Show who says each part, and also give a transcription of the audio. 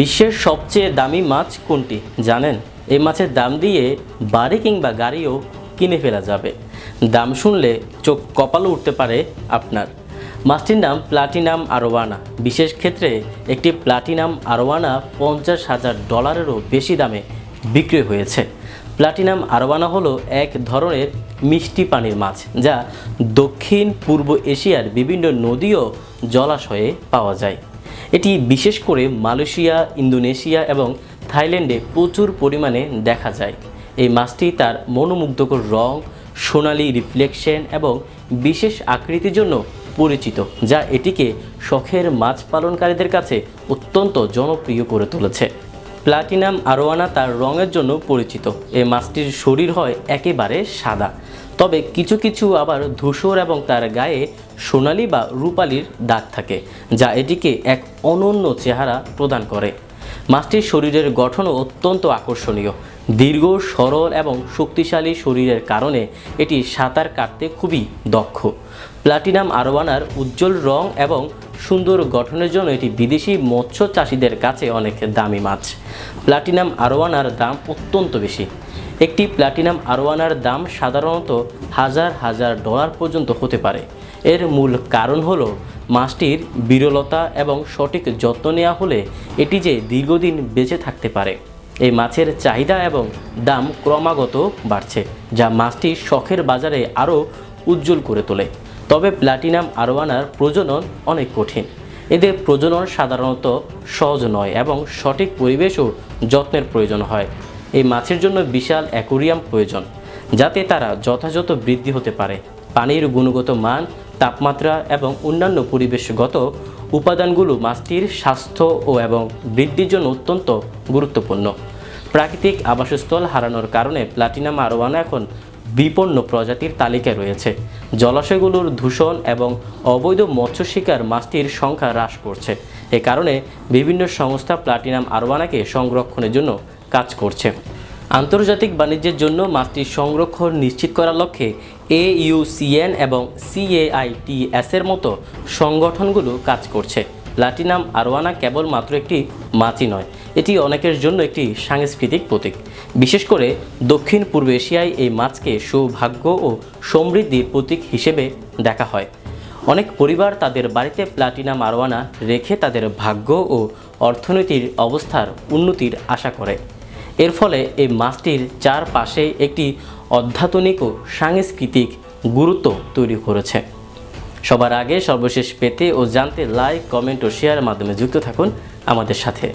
Speaker 1: বিশ্বের সবচেয়ে দামি মাছ কোনটি? জানেন? এই মাছের দাম দিয়ে বাড়ি কিংবা গাড়িও কিনে ফেলা যাবে। দাম শুনলে চোখ কপালও উঠতে পারে আপনার। মাছটির নাম প্লাটিনাম আরোয়ানা। বিশেষ ক্ষেত্রে একটি প্লাটিনাম আরোয়ানা পঞ্চাশ হাজার ডলারেরও বেশি দামে বিক্রি হয়েছে। প্লাটিনাম আরোয়ানা হলো এক ধরনের মিষ্টি পানির মাছ যা দক্ষিণ পূর্ব এশিয়ার বিভিন্ন নদী ও জলাশয়ে পাওয়া যায়। এটি বিশেষ করে মালয়েশিয়া, ইন্দোনেশিয়া এবং থাইল্যান্ডে প্রচুর পরিমাণে দেখা যায়। এই মাছটি তার মনোমুগ্ধকর রং, সোনালি রিফ্লেকশন এবং বিশেষ আকৃতির জন্য পরিচিত, যা এটিকে শখের মাছ পালনকারীদের কাছে অত্যন্ত জনপ্রিয় করে তুলেছে। প্লাটিনাম আরোয়ানা তার রঙের জন্য পরিচিত। এই মাছটির শরীর হয় একেবারে সাদা। তবে কিছু কিছু আবার ধূসর এবং তার গায়ে সোনালি বা রূপালির দাগ থাকে, যা এটিকে এক অনন্য চেহারা প্রদান করে। মাছটির শরীরের গঠনও অত্যন্ত আকর্ষণীয়। দীর্ঘ, সরল এবং শক্তিশালী শরীরের কারণে এটি সাঁতার কাটতে খুবই দক্ষ। প্লাটিনাম আরোয়ানার উজ্জ্বল রং এবং সুন্দর গঠনের জন্য এটি বিদেশি মৎস্য চাষিদের কাছে অনেক দামি মাছ। প্লাটিনাম আরোয়ানার দাম অত্যন্ত বেশি। একটি প্লাটিনাম আরোয়ানার দাম সাধারণত হাজার হাজার ডলার পর্যন্ত হতে পারে। এর মূল কারণ হলো মাছটির বিরলতা এবং সঠিক যত্ন নেওয়া হলে এটি যে দীর্ঘদিন বেঁচে থাকতে পারে। এই মাছের চাহিদা এবং দাম ক্রমাগত বাড়ছে, যা মাছটি শখের বাজারে আরও উজ্জ্বল করে তোলে। তবে প্লাটিনাম আরোয়ানার প্রজনন অনেক কঠিন। এদের প্রজনন সাধারণত সহজ নয় এবং সঠিক পরিবেশ ও যত্নের প্রয়োজন হয়। এই মাছের জন্য বিশাল অ্যাকোরিয়াম প্রয়োজন, যাতে তারা যথাযথ বৃদ্ধি হতে পারে। পানির গুণগত মান, তাপমাত্রা এবং অন্যান্য পরিবেশগত উপাদানগুলো মাছটির স্বাস্থ্য ও এবং বৃদ্ধির জন্য অত্যন্ত গুরুত্বপূর্ণ। প্রাকৃতিক আবাসস্থল হারানোর কারণে প্লাটিনাম আরোয়ানা এখন বিপন্ন প্রজাতির তালিকায় রয়েছে। জলাশয়গুলোর দূষণ এবং অবৈধ মৎস্য শিকার মাছটির সংখ্যা হ্রাস করছে। এ কারণে বিভিন্ন সংস্থা প্লাটিনাম আরোয়ানাকে সংরক্ষণের জন্য করছে। আন্তর্জাতিক বাণিজ্যের জন্য মাছটির সংরক্ষণ নিশ্চিত করার লক্ষ্যে এ এইউসিএন এবং সিএআইটিএস এর মতো সংগঠনগুলো কাজ করছে। প্লাটিনাম আরোয়ানা কেবলমাত্র একটি মাছই নয়, এটি অনেকের জন্য একটি সাংস্কৃতিক প্রতীক। বিশেষ করে দক্ষিণ পূর্ব এশিয়ায় এই মাছকে সৌভাগ্য ও সমৃদ্ধির প্রতীক হিসেবে দেখা হয়। অনেক পরিবার তাদের বাড়িতে প্লাটিনাম আরোয়ানা রেখে তাদের ভাগ্য ও অর্থনীতির অবস্থার উন্নতির আশা করে। এর ফলে এই মাছটির চারপাশে একটি অধ্যাত্মিক ও সাংস্কৃতিক গুরুত্ব তৈরি করেছে। সবার আগে সর্বশেষ পেতে ও জানতে লাইক, কমেন্ট ও শেয়ারের মাধ্যমে যুক্ত থাকুন আমাদের সাথে।